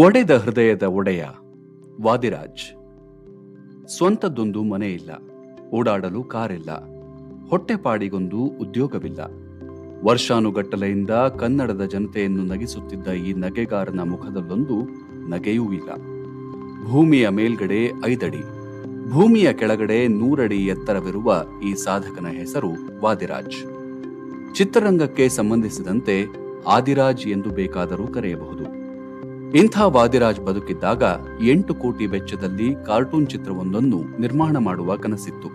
ಒಡೆದ ಹೃದಯದ ಒಡೆಯ ವಾದಿರಾಜ್. ಸ್ವಂತದ್ದೊಂದು ಮನೆ ಇಲ್ಲ ಓಡಾಡಲು ಕಾರಿಲ್ಲ ಹೊಟ್ಟೆಪಾಡಿಗೊಂದು ಉದ್ಯೋಗವಿಲ್ಲ. ವರ್ಷಾನುಗಟ್ಟಲೆಯಿಂದ ಕನ್ನಡದ ಜನತೆಯನ್ನು ನಗಿಸುತ್ತಿದ್ದ ಈ ನಗೆಗಾರನ ಮುಖದಲ್ಲೊಂದು ನಗೆಯೂ ಇಲ್ಲ. ಭೂಮಿಯ ಮೇಲ್ಗಡೆ ಐದಡಿ, ಭೂಮಿಯ ಕೆಳಗಡೆ ನೂರಡಿ ಎತ್ತರವಿರುವ ಈ ಸಾಧಕನ ಹೆಸರು ವಾದಿರಾಜ್. ಚಿತ್ರರಂಗಕ್ಕೆ ಸಂಬಂಧಿಸಿದಂತೆ ಆದಿರಾಜ್ ಎಂದು ಬೇಕಾದರೂ ಕರೆಯಬಹುದು. ಇಂಥ ವಾದಿರಾಜ್ ಬದುಕಿದ್ದಾಗ ಎಂಟು ಕೋಟಿ ವೆಚ್ಚದಲ್ಲಿ ಕಾರ್ಟೂನ್ ಚಿತ್ರವೊಂದನ್ನು ನಿರ್ಮಾಣ ಮಾಡುವ ಕನಸಿತ್ತು.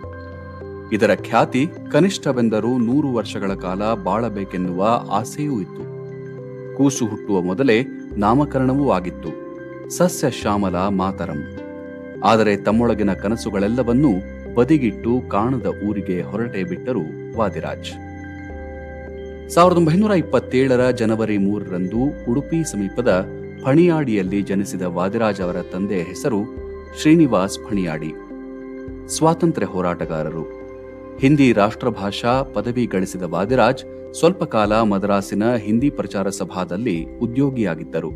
ಇದರ ಖ್ಯಾತಿ ಕನಿಷ್ಠವೆಂದರೂ ನೂರು ವರ್ಷಗಳ ಕಾಲ ಬಾಳಬೇಕೆನ್ನುವ ಆಸೆಯೂ ಇತ್ತು. ಕೂಸು ಹುಟ್ಟುವ ಮೊದಲೇ ನಾಮಕರಣವೂ ಆಗಿತ್ತು. ಸಸ್ಯ ಶ್ಯಾಮಲ ಮಾತರಂ. ಆದರೆ ತಮ್ಮೊಳಗಿನ ಕನಸುಗಳೆಲ್ಲವನ್ನೂ ಬದಿಗಿಟ್ಟು ಕಾಣದ ಊರಿಗೆ ಹೊರಟೇ ಬಿಟ್ಟರು ವಾದಿರಾಜ್. ಸಾವಿರದ ಒಂಬೈನೂರ ಇಪ್ಪತ್ತೇಳರ ಜನವರಿ ಮೂರರಂದು ಉಡುಪಿ ಸಮೀಪದ ಫಣಿಯಾಡಿಯಲ್ಲಿ ಜನಿಸಿದ ವಾದಿರಾಜ್ ಅವರ ತಂದೆಯ ಹೆಸರು ಶ್ರೀನಿವಾಸ್ ಫಣಿಯಾಡಿ. ಸ್ವಾತಂತ್ರ್ಯ ಹೋರಾಟಗಾರರು. ಹಿಂದಿ ರಾಷ್ಟ್ರಭಾಷಾ ಪದವಿ ಗಳಿಸಿದ ವಾದಿರಾಜ್ ಸ್ವಲ್ಪ ಕಾಲ ಮದ್ರಾಸಿನ ಹಿಂದಿ ಪ್ರಚಾರ ಸಭಾದಲ್ಲಿ ಉದ್ಯೋಗಿಯಾಗಿದ್ದರು.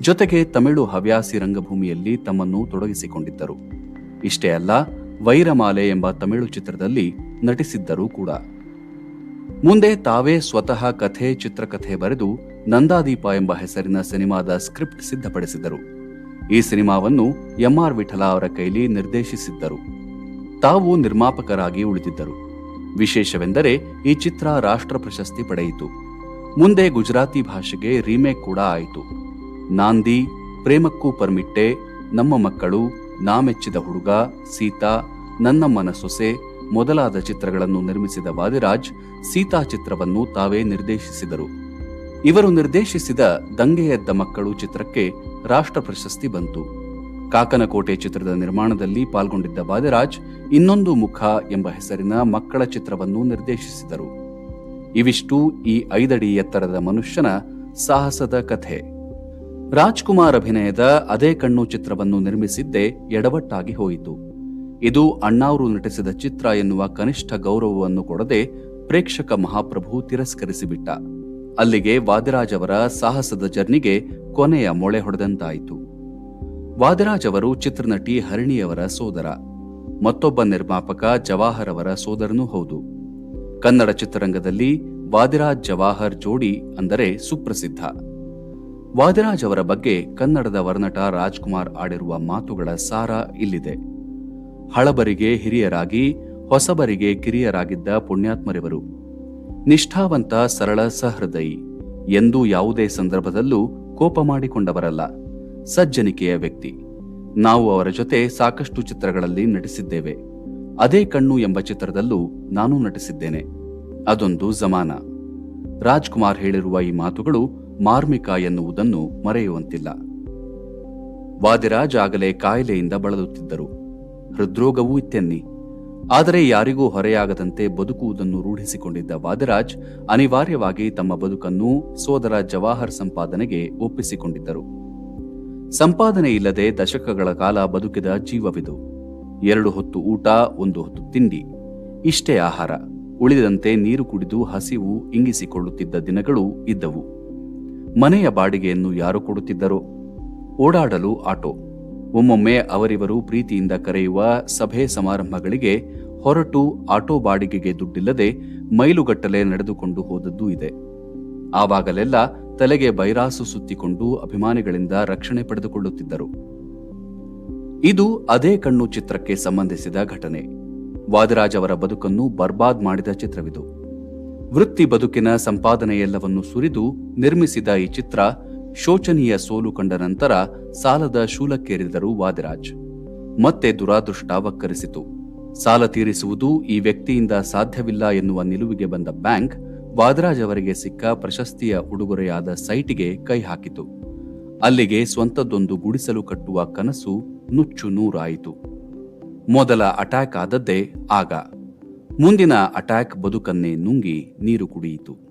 ಜೊತೆಗೆ ತಮಿಳು ಹವ್ಯಾಸಿ ರಂಗಭೂಮಿಯಲ್ಲಿ ತಮ್ಮನ್ನು ತೊಡಗಿಸಿಕೊಂಡಿದ್ದರು. ಇಷ್ಟೇ ಅಲ್ಲ, ವೈರಮಾಲೆ ಎಂಬ ತಮಿಳು ಚಿತ್ರದಲ್ಲಿ ನಟಿಸಿದ್ದರೂ ಕೂಡ. ಮುಂದೆ ತಾವೇ ಸ್ವತಃ ಕಥೆ, ಚಿತ್ರಕಥೆ ಬರೆದು ನಂದಾದೀಪ ಎಂಬ ಹೆಸರಿನ ಸಿನಿಮಾದ ಸ್ಕ್ರಿಪ್ಟ್ ಸಿದ್ಧಪಡಿಸಿದರು. ಈ ಸಿನಿಮಾವನ್ನು ಎಂ ಆರ್ ವಿಠಲ ಅವರ ಕೈಲಿ ನಿರ್ದೇಶಿಸಿದ್ದರು. ತಾವು ನಿರ್ಮಾಪಕರಾಗಿ ಉಳಿದಿದ್ದರು. ವಿಶೇಷವೆಂದರೆ ಈ ಚಿತ್ರ ರಾಷ್ಟ್ರ ಪ್ರಶಸ್ತಿ ಪಡೆಯಿತು. ಮುಂದೆ ಗುಜರಾತಿ ಭಾಷೆಗೆ ರೀಮೇಕ್ ಕೂಡ ಆಯಿತು. ನಾಂದಿ, ಪ್ರೇಮಕ್ಕೂ ಪರ್ಮಿಟ್ಟೆ, ನಮ್ಮ ಮಕ್ಕಳು, ನಾಮೆಚ್ಚಿದ ಹುಡುಗ, ಸೀತಾ ನನ್ನಮ್ಮನ ಸೊಸೆ ಮೊದಲಾದ ಚಿತ್ರಗಳನ್ನು ನಿರ್ಮಿಸಿದ ವಾದಿರಾಜ್ ಸೀತಾ ಚಿತ್ರವನ್ನು ತಾವೇ ನಿರ್ದೇಶಿಸಿದರು. ಇವರು ನಿರ್ದೇಶಿಸಿದ ದಂಗೆಯದ್ದ ಮಕ್ಕಳು ಚಿತ್ರಕ್ಕೆ ರಾಷ್ಟ್ರ ಪ್ರಶಸ್ತಿ ಬಂತು. ಕಾಕನಕೋಟೆ ಚಿತ್ರದ ನಿರ್ಮಾಣದಲ್ಲಿ ಪಾಲ್ಗೊಂಡಿದ್ದ ವಾದಿರಾಜ್ ಇನ್ನೊಂದು ಮುಖ ಎಂಬ ಹೆಸರಿನ ಮಕ್ಕಳ ಚಿತ್ರವನ್ನು ನಿರ್ದೇಶಿಸಿದರು. ಇವಿಷ್ಟು ಈ ಐದಡಿ ಎತ್ತರದ ಮನುಷ್ಯನ ಸಾಹಸದ ಕಥೆ. ರಾಜ್ಕುಮಾರ್ ಅಭಿನಯದ ಅದೇ ಕಣ್ಣು ಚಿತ್ರವನ್ನು ನಿರ್ಮಿಸಿದ್ದೇ ಎಡವಟ್ಟಾಗಿ ಹೋಯಿತು. ಇದು ಅಣ್ಣಾವರು ನಟಿಸಿದ ಚಿತ್ರ ಎನ್ನುವ ಕನಿಷ್ಠ ಗೌರವವನ್ನು ಕೊಡದೆ ಪ್ರೇಕ್ಷಕ ಮಹಾಪ್ರಭು ತಿರಸ್ಕರಿಸಿಬಿಟ್ಟ. ಅಲ್ಲಿಗೆ ವಾದಿರಾಜ್ ಅವರ ಸಾಹಸದ ಜರ್ನಿಗೆ ಕೊನೆಯ ಮೊಳೆ ಹೊಡೆದಂತಾಯಿತು. ವಾದಿರಾಜ್ ಅವರು ಚಿತ್ರನಟಿ ಹರಿಣಿಯವರ ಸೋದರ. ಮತ್ತೊಬ್ಬ ನಿರ್ಮಾಪಕ ಜವಾಹರ್ ಅವರ ಸೋದರನೂ ಹೌದು. ಕನ್ನಡ ಚಿತ್ರರಂಗದಲ್ಲಿ ವಾದಿರಾಜ್ ಜವಾಹರ್ ಜೋಡಿ ಅಂದರೆ ಸುಪ್ರಸಿದ್ಧ. ವಾದಿರಾಜ್ ಅವರ ಬಗ್ಗೆ ಕನ್ನಡದ ವರ್ನಟ ರಾಜ್ಕುಮಾರ್ ಆಡಿರುವ ಮಾತುಗಳ ಸಾರ ಇಲ್ಲಿದೆ. ಹಳಬರಿಗೆ ಹಿರಿಯರಾಗಿ, ಹೊಸಬರಿಗೆ ಕಿರಿಯರಾಗಿದ್ದ ಪುಣ್ಯಾತ್ಮರಿವರು. ನಿಷ್ಠಾವಂತ ಸರಳ ಸಹೃದಯಿ, ಎಂದೂ ಯಾವುದೇ ಸಂದರ್ಭದಲ್ಲೂ ಕೋಪ ಮಾಡಿಕೊಂಡವರಲ್ಲ, ಸಜ್ಜನಿಕೆಯ ವ್ಯಕ್ತಿ. ನಾವು ಅವರ ಜೊತೆ ಸಾಕಷ್ಟು ಚಿತ್ರಗಳಲ್ಲಿ ನಟಿಸಿದ್ದೇವೆ. ಅದೇ ಕಣ್ಣು ಎಂಬ ಚಿತ್ರದಲ್ಲೂ ನಾನು ನಟಿಸಿದ್ದೇನೆ. ಅದೊಂದು ಜಮಾನ. ರಾಜ್ಕುಮಾರ್ ಹೇಳಿರುವ ಈ ಮಾತುಗಳು ಮಾರ್ಮಿಕ ಎನ್ನುವುದನ್ನು ಮರೆಯುವಂತಿಲ್ಲ. ವಾದಿರಾಜ್ ಆಗಲೇ ಕಾಯಿಲೆಯಿಂದ ಬಳಲುತ್ತಿದ್ದರು. ಹೃದ್ರೋಗವೂ ಇತ್ತೆನ್ನಿ. ಆದರೆ ಯಾರಿಗೂ ಹೊರೆಯಾಗದಂತೆ ಬದುಕುವುದನ್ನು ರೂಢಿಸಿಕೊಂಡಿದ್ದ ವಾದರಾಜ್ ಅನಿವಾರ್ಯವಾಗಿ ತಮ್ಮ ಬದುಕನ್ನು ಸೋದರ ಜವಾಹರ್ ಸಂಪಾದನೆಗೆ ಒಪ್ಪಿಸಿಕೊಂಡಿದ್ದರು. ಸಂಪಾದನೆ ಇಲ್ಲದೆ ದಶಕಗಳ ಕಾಲ ಬದುಕಿದ ಜೀವವಿದು. ಎರಡು ಹೊತ್ತು ಊಟ, ಒಂದು ಹೊತ್ತು ತಿಂಡಿ, ಇಷ್ಟೇ ಆಹಾರ. ಉಳಿದಂತೆ ನೀರು ಕುಡಿದು ಹಸಿವು ಇಂಗಿಸಿಕೊಳ್ಳುತ್ತಿದ್ದ ದಿನಗಳು ಇದ್ದವು. ಮನೆಯ ಬಾಡಿಗೆಯನ್ನು ಯಾರು ಕೊಡುತ್ತಿದ್ದರೋ? ಓಡಾಡಲು ಆಟೋ. ಒಮ್ಮೊಮ್ಮೆ ಅವರಿವರು ಪ್ರೀತಿಯಿಂದ ಕರೆಯುವ ಸಭೆ ಸಮಾರಂಭಗಳಿಗೆ ಹೊರಟು ಆಟೋ ಬಾಡಿಗೆಗೆ ದುಡ್ಡಿಲ್ಲದೆ ಮೈಲುಗಟ್ಟಲೆ ನಡೆದುಕೊಂಡು ಹೋದದ್ದೂ ಇದೆ. ಆವಾಗಲೆಲ್ಲ ತಲೆಗೆ ಬೈರಾಸು ಸುತ್ತಿಕೊಂಡು ಅಭಿಮಾನಿಗಳಿಂದ ರಕ್ಷಣೆ ಪಡೆದುಕೊಳ್ಳುತ್ತಿದ್ದರು. ಇದು ಅದೇ ಕಣ್ಣು ಚಿತ್ರಕ್ಕೆ ಸಂಬಂಧಿಸಿದ ಘಟನೆ. ವಾದಿರಾಜ್ ಅವರ ಬದುಕನ್ನು ಬರ್ಬಾದ್ ಮಾಡಿದ ಚಿತ್ರವಿದು. ವೃತ್ತಿ ಬದುಕಿನ ಸಂಪಾದನೆಯೆಲ್ಲವನ್ನು ಸುರಿದು ನಿರ್ಮಿಸಿದ ಈ ಚಿತ್ರ ಶೋಚನೀಯ ಸೋಲು ಕಂಡ ನಂತರ ಸಾಲದ ಶೂಲಕ್ಕೇರಿದರು ವಾದಿರಾಜ್. ಮತ್ತೆ ದುರಾದೃಷ್ಟ ವಕ್ಕರಿಸಿತು ಸಾಲ ತೀರಿಸುವುದು ಈ ವ್ಯಕ್ತಿಯಿಂದ ಸಾಧ್ಯವಿಲ್ಲ ಎನ್ನುವ ನಿಲುವಿಗೆ ಬಂದ ಬ್ಯಾಂಕ್ ವಾದರಾಜ್ ಅವರಿಗೆ ಸಿಕ್ಕ ಪ್ರಶಸ್ತಿಯ ಉಡುಗೊರೆಯಾದ ಸೈಟಿಗೆ ಕೈ ಹಾಕಿತು. ಅಲ್ಲಿಗೆ ಸ್ವಂತದ್ದೊಂದು ಗುಡಿಸಲು ಕಟ್ಟುವ ಕನಸು ನುಚ್ಚು ನೂರಾಯಿತು. ಮೊದಲ ಅಟ್ಯಾಕ್ ಆದದ್ದೇ ಆಗ. ಮುಂದಿನ ಅಟ್ಯಾಕ್ ಬದುಕನ್ನೇ ನುಂಗಿ ನೀರು ಕುಡಿಯಿತು.